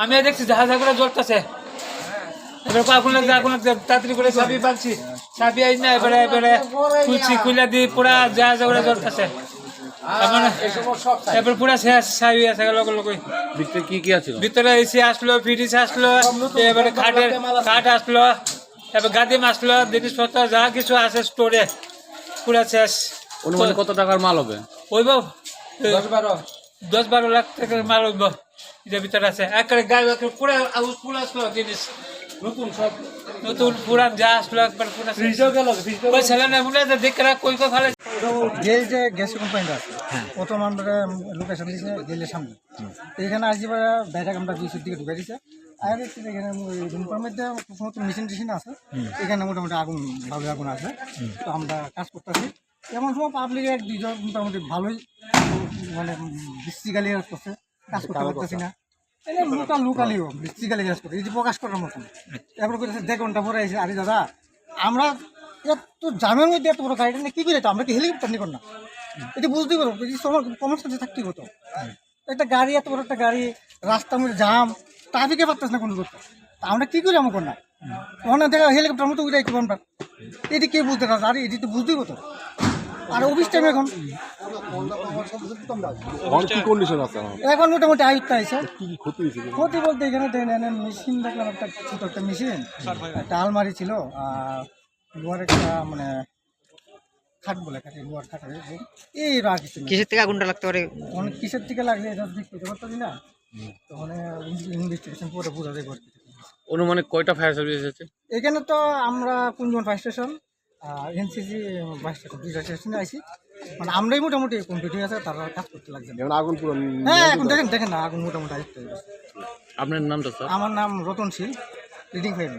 আমি দেখছি জাহাজ করে জ্বলতেছে। এবার আগুন লাগছে আগুন লাগছে তাড়াতাড়ি করে চাবি পাচ্ছি চাবি আই না এবারে এবারে খুলছি খুলে দিয়ে পুরা জাহাজ করে জ্বলতেছে। এবার এবার পুরা শেষ চাবি আছে লগে লগে। ভিতরে কি কি আছে? ভিতরে এসি আসলো ফ্রিজ আসলো এবারে খাটের খাট আসলো এবার গাদিম আসলো জিনিসপত্র যা কিছু আছে স্টোরে পুরা শেষ। অনুমানে কত টাকার মাল হবে? ওইব দশ বারো। লাখ টাকার মাল এটার ভিতরে আছে। একবারে গাড়ি একবারে পুরা আউস পুরা আসলো জিনিস। নতুন সব। নতুন পুরান যা আসলো একবার পুরা ওই ছেলে মনে আছে দেখে রাখ কই কই ফেলে গেল যে গ্যাস কোম্পানিটা আছে প্রথম আমরা লোকেশন দিয়েছে গেলের সামনে। তো এখানে আসবে ব্যাটাক আমরা দুইশোর দিকে ঢুকে দিছে। আর এখানে রুমটার মধ্যে সমস্ত মেশিন টেশিন আছে। এখানে মোটামুটি আগুন ভালো আগুন আছে। তো আমরা কাজ করতেছি। এমন সময় পাবলিক এক দুইজন মোটামুটি ভালোই মানে বৃষ্টিকালি করতেছে কাজ করতে পারতেছি না। লোকাল লোকালিও করতে এই যে প্রকাশ করার মতন। এরপর করেছে দেড় ঘণ্টা পরে এসে আরে দাদা আমরা এত জামের মধ্যে এত বড় গাড়িটা নিয়ে কি করে তো? আমরা কি হেলিকপ্টার নিয়ে না? এটা বুঝতেই পারব এই কমার্স থাকতেই হতো। একটা গাড়ি এত বড় একটা গাড়ি রাস্তার মধ্যে জাম ট্রাফিকে পারতেছ না কোনো করতে আমরা কি করি আমার না? ওখানে দেখা হেলিকপ্টার মতো আমরা। এটি কে বুঝতে পারছে? আরে এটি তো বুঝতেই হতো আর অফিস টাইম এখন? এখন কন্ডিশন আছে এখন? মোটামুটি আয়ুক্ত আছে। ক্ষতি বলতে এখানে মেশিন দেখলাম একটা ছোট একটা মেশিন একটা আলমারি ছিল আর লোহার একটা মানে খাট বলে খাটে লোহার খাট এই কিসের থেকে আগুনটা লাগতে পারে? অনেক কিসের থেকে লাগলে এটা দেখতে পারতাম না তখন ইনভেস্টিগেশন করে বোঝা যায় আর অনুমানে কয়টা ফায়ার সার্ভিস আছে এখানে তো আমরা কুঞ্জন ফায়ার স্টেশন এনসিসি স্টেশন দুইটা স্টেশনে আইছি। মানে আমরাই মোটামুটি কম্পিউটিং আছে তারা কাজ করতে লাগছে। যেমন আগুন পুরো হ্যাঁ এখন দেখেন দেখেন না আগুন মোটামুটি আয়ত্ত আপনার নামটা স্যার? আমার নাম রতন শীল লিডিং ফায়ার